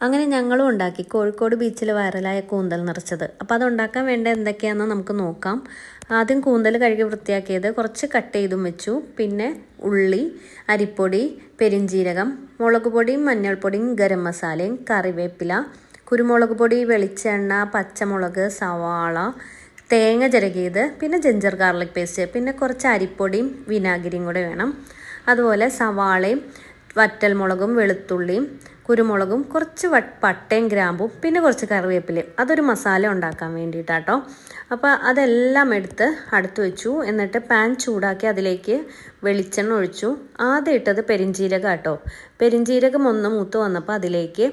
അങ്ങനെ ഞങ്ങളും ഉണ്ടാക്കി കോഴിക്കോട് ബീച്ചിൽ വൈറലായ കൂന്തൽ നിറച്ചത്. അപ്പോൾ അതുണ്ടാക്കാൻ വേണ്ട എന്തൊക്കെയാണെന്ന് നമുക്ക് നോക്കാം. ആദ്യം കൂന്തൽ കഴുകി വൃത്തിയാക്കിയത് കുറച്ച് കട്ട് ചെയ്തും വെച്ചു. പിന്നെ ഉള്ളി അരിപ്പൊടി പെരിഞ്ജീരകം മുളക് പൊടിയും മഞ്ഞൾപ്പൊടിയും ഗരം മസാലയും കറിവേപ്പില കുരുമുളക് പൊടി വെളിച്ചെണ്ണ പച്ചമുളക് സവാള തേങ്ങ ചിരകിയത് പിന്നെ ജിഞ്ചർ ഗാർലിക് പേസ്റ്റ് പിന്നെ കുറച്ച് അരിപ്പൊടിയും വിനാഗിരിയും കൂടെ വേണം. അതുപോലെ സവാളയും വറ്റൽമുളകും വെളുത്തുള്ളിയും കുരുമുളകും കുറച്ച് പട്ടയും ഗ്രാമ്പും പിന്നെ കുറച്ച് കറിവേപ്പിലയും. അതൊരു മസാല ഉണ്ടാക്കാൻ വേണ്ടിയിട്ടാട്ടോ. അപ്പോൾ അതെല്ലാം എടുത്ത് അടുത്ത് വെച്ചു. എന്നിട്ട് പാൻ ചൂടാക്കി അതിലേക്ക് വെളിച്ചെണ്ണ ഒഴിച്ചു. ആദ്യം ഇട്ടത് പെരിഞ്ജീരകം കേട്ടോ പെരിഞ്ജീരകം ഒന്ന് മൂത്ത് വന്നപ്പോൾ അതിലേക്ക്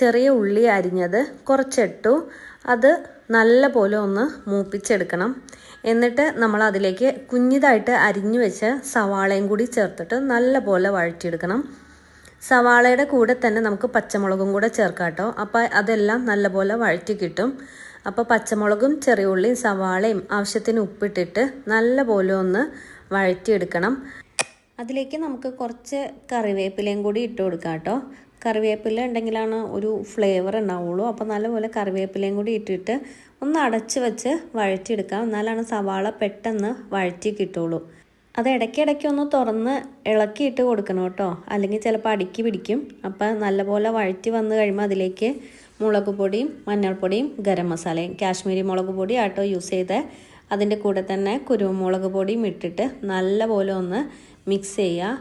ചെറിയ ഉള്ളി അരിഞ്ഞത് കുറച്ചിട്ടു. അത് നല്ല പോലെ ഒന്ന് മൂപ്പിച്ചെടുക്കണം. എന്നിട്ട് നമ്മൾ അതിലേക്ക് കുഞ്ഞിതായിട്ട് അരിഞ്ഞു വെച്ച സവാളയും കൂടി ചേർത്തിട്ട് നല്ല പോലെ വഴറ്റിയെടുക്കണം. സവാളയുടെ കൂടെ തന്നെ നമുക്ക് പച്ചമുളകും കൂടെ ചേർക്കാം കേട്ടോ അപ്പോൾ അതെല്ലാം നല്ലപോലെ വഴറ്റി കിട്ടും. അപ്പോൾ പച്ചമുളകും ചെറിയ ഉള്ളിയും സവാളയും ആവശ്യത്തിന് ഉപ്പിട്ടിട്ട് നല്ലപോലെ ഒന്ന് വഴറ്റിയെടുക്കണം. അതിലേക്ക് നമുക്ക് കുറച്ച് കറിവേപ്പിലയും കൂടി ഇട്ട് കൊടുക്കാം കേട്ടോ കറിവേപ്പില ഉണ്ടെങ്കിലാണ് ഒരു ഫ്ലേവർ ഉണ്ടാവുള്ളൂ. അപ്പോൾ നല്ലപോലെ കറിവേപ്പിലയും കൂടി ഇട്ടിട്ട് ഒന്ന് അടച്ച് വെച്ച് വഴറ്റിയെടുക്കാം. എന്നാലാണ് സവാള പെട്ടെന്ന് വഴറ്റി കിട്ടുള്ളൂ. അത് ഇടയ്ക്കിടയ്ക്ക് ഒന്ന് തുറന്ന് ഇളക്കിയിട്ട് കൊടുക്കണം കേട്ടോ. അല്ലെങ്കിൽ ചിലപ്പോൾ അടുക്കി പിടിക്കും. അപ്പം നല്ലപോലെ വഴറ്റി വന്ന് കഴിയുമ്പോൾ അതിലേക്ക് മുളക് പൊടിയും മഞ്ഞൾപ്പൊടിയും ഗരം മസാലയും കാശ്മീരി മുളക് പൊടി ആട്ടോ യൂസ് ചെയ്ത്. അതിന്റെ കൂടെ തന്നെ കുരുമുളക് പൊടിയും ഇട്ടിട്ട് നല്ലപോലെ ഒന്ന് മിക്സ് ചെയ്യുക.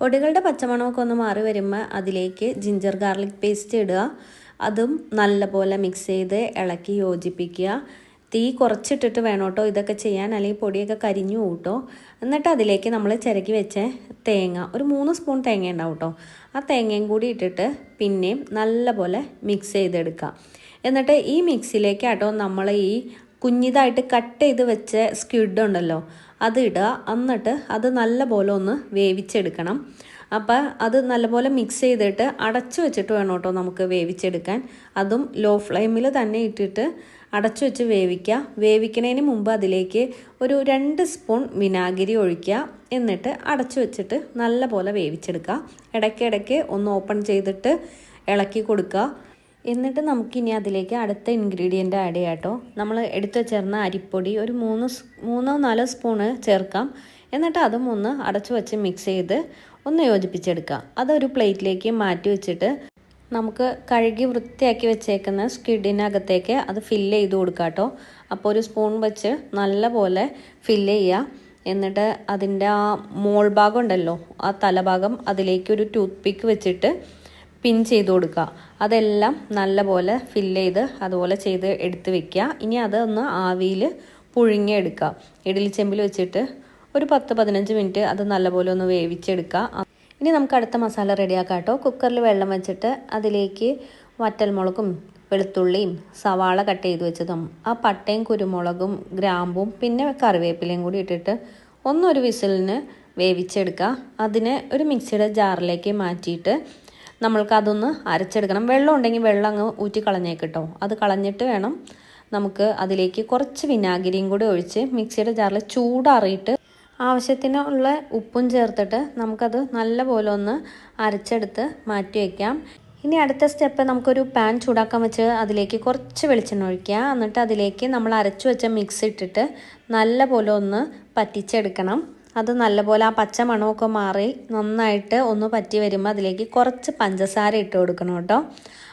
പൊടികളുടെ പച്ചമണമൊക്കെ ഒന്ന് മാറി വരുമ്പോൾ അതിലേക്ക് ജിഞ്ചർ ഗാർലിക് പേസ്റ്റ് ഇടുക. അതും നല്ലപോലെ മിക്സ് ചെയ്ത് ഇളക്കി യോജിപ്പിക്കുക. തീ കുറച്ചിട്ടിട്ട് വേണം കേട്ടോ ഇതൊക്കെ ചെയ്യാൻ അല്ലെങ്കിൽ പൊടിയൊക്കെ കരിഞ്ഞു കൂട്ടോ. എന്നിട്ട് അതിലേക്ക് നമ്മൾ ചിരക്കി വെച്ച തേങ്ങ ഒരു മൂന്ന് സ്പൂൺ തേങ്ങ ഉണ്ടാവും കേട്ടോ ആ തേങ്ങയും കൂടി ഇട്ടിട്ട് പിന്നെയും നല്ലപോലെ മിക്സ് ചെയ്തെടുക്കുക. എന്നിട്ട് ഈ മിക്സിലേക്ക് കേട്ടോ നമ്മൾ ഈ കുഞ്ഞിതായിട്ട് കട്ട് ചെയ്ത് വെച്ച സ്ക്വിഡ് ഉണ്ടല്ലോ അത് ഇടുക. എന്നിട്ട് അത് നല്ലപോലെ ഒന്ന് വേവിച്ചെടുക്കണം. അപ്പോൾ അത് നല്ലപോലെ മിക്സ് ചെയ്തിട്ട് അടച്ചു വെച്ചിട്ട് വേണം കേട്ടോ നമുക്ക് വേവിച്ചെടുക്കാൻ. അതും ലോ ഫ്ലെയിമിൽ തന്നെ ഇട്ടിട്ട് അടച്ചു വെച്ച് വേവിക്കുക. വേവിക്കുന്നതിന് മുമ്പ് അതിലേക്ക് ഒരു രണ്ട് സ്പൂൺ വിനാഗിരി ഒഴിക്കുക. എന്നിട്ട് അടച്ചു വെച്ചിട്ട് നല്ല പോലെ വേവിച്ചെടുക്കുക. ഇടയ്ക്കിടയ്ക്ക് ഒന്ന് ഓപ്പൺ ചെയ്തിട്ട് ഇളക്കി കൊടുക്കുക. എന്നിട്ട് നമുക്കിനി അതിലേക്ക് അടുത്ത ഇൻഗ്രീഡിയന്റ് ആഡ് ചെയ്യാം കേട്ടോ. നമ്മൾ എടുത്തു ചേർന്ന അരിപ്പൊടി ഒരു മൂന്ന് മൂന്നോ നാലോ സ്പൂണ് ചേർക്കാം. എന്നിട്ട് അതും ഒന്ന് അടച്ചു വെച്ച് മിക്സ് ചെയ്ത് ഒന്ന് യോജിപ്പിച്ചെടുക്കാം അതൊരു പ്ലേറ്റിലേക്ക് മാറ്റി വെച്ചിട്ട് നമുക്ക് കഴുകി വൃത്തിയാക്കി വെച്ചേക്കുന്ന സ്കിഡിനകത്തേക്ക് അത് ഫില്ല് ചെയ്ത് കൊടുക്കാം കേട്ടോ അപ്പോൾ ഒരു സ്പൂൺ വെച്ച് നല്ല പോലെ ഫില്ല് ചെയ്യുക എന്നിട്ട് അതിന്റെ ആ മോൾ ഭാഗം ഉണ്ടല്ലോ ആ തലഭാഗം അതിലേക്ക് ഒരു ടൂത്ത് പിക്ക് വെച്ചിട്ട് പിൻ ചെയ്ത് കൊടുക്കുക അതെല്ലാം നല്ലപോലെ ഫില്ല് ചെയ്ത് അതുപോലെ ചെയ്ത് എടുത്ത് വെക്കുക ഇനി അതൊന്ന് ആവിയിൽ പുഴുങ്ങിയെടുക്കുക ഇഡലി ചെമ്പിൽ വെച്ചിട്ട് ഒരു പത്ത് പതിനഞ്ച് മിനിറ്റ് അത് നല്ലപോലെ ഒന്ന് വേവിച്ചെടുക്കുക ഇനി നമുക്ക് അടുത്ത മസാല റെഡിയാക്കാം കേട്ടോ കുക്കറിൽ വെള്ളം വെച്ചിട്ട് അതിലേക്ക് വറ്റൽമുളകും വെളുത്തുള്ളിയും സവാള കട്ട് ചെയ്ത് വെച്ചതും ആ പട്ടയും കുരുമുളകും ഗ്രാമ്പും പിന്നെ കറിവേപ്പിലയും കൂടി ഇട്ടിട്ട് ഒന്നൊരു വിസിലിന് വേവിച്ചെടുക്കുക. അതിനെ ഒരു മിക്സിയുടെ ജാറിലേക്ക് മാറ്റിയിട്ട് നമ്മൾക്ക് അതൊന്ന് അരച്ചെടുക്കണം. വെള്ളം ഉണ്ടെങ്കിൽ വെള്ളം അങ്ങ് ഊറ്റി കളഞ്ഞേക്കിട്ടോ. അത് കളഞ്ഞിട്ട് വേണം നമുക്ക് അതിലേക്ക് കുറച്ച് വിനാഗിരിയും കൂടി ഒഴിച്ച് മിക്സിയുടെ ജാറിൽ ചൂടാറിയിട്ട് ആവശ്യത്തിനുള്ള ഉപ്പും ചേർത്തിട്ട് നമുക്കത് നല്ലപോലെ ഒന്ന് അരച്ചെടുത്ത് മാറ്റി വയ്ക്കാം ഇനി അടുത്ത സ്റ്റെപ്പ് നമുക്കൊരു പാൻ ചൂടാക്കാൻ വെച്ച് അതിലേക്ക് കുറച്ച് വെളിച്ചെണ്ണ ഒഴിക്കുക. എന്നിട്ട് അതിലേക്ക് നമ്മൾ അരച്ചു വെച്ച മിക്സ് ഇട്ടിട്ട് നല്ലപോലെ ഒന്ന് പറ്റിച്ചെടുക്കണം. അത് നല്ലപോലെ ആ പച്ച മണമൊക്കെ മാറി നന്നായിട്ട് ഒന്ന് പറ്റി വരുമ്പോൾ അതിലേക്ക് കുറച്ച് പഞ്ചസാര ഇട്ട് കൊടുക്കണം കേട്ടോ.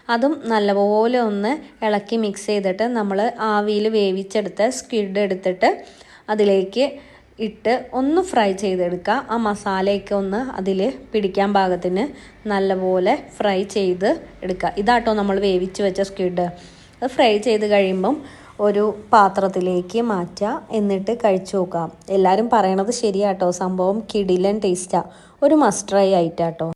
അതും നല്ലപോലെ ഒന്ന് ഇളക്കി മിക്സ് ചെയ്തിട്ട് നമ്മൾ ആവിയിൽ വേവിച്ചെടുത്ത് സ്കിഡ് എടുത്തിട്ട് അതിലേക്ക് ഇട്ട് ഒന്ന് ഫ്രൈ ചെയ്തെടുക്കുക ആ മസാലയൊക്കെ ഒന്ന് അതിൽ പിടിക്കാൻ പാകത്തിന് നല്ലപോലെ ഫ്രൈ ചെയ്ത് എടുക്കുക. ഇതാട്ടോ നമ്മൾ വേവിച്ച് വെച്ച സ്ക്വിഡ് അത് ഫ്രൈ ചെയ്ത് കഴിയുമ്പം ഒരു പാത്രത്തിലേക്ക് മാറ്റുക. എന്നിട്ട് കഴിച്ചു നോക്കാം എല്ലാവരും പറയണത് ശരിയാട്ടോ. സംഭവം കിടിലൻ ടേസ്റ്റാണ് ഒരു മസ്റ്റ് ട്രൈ ആയിട്ടാട്ടോ.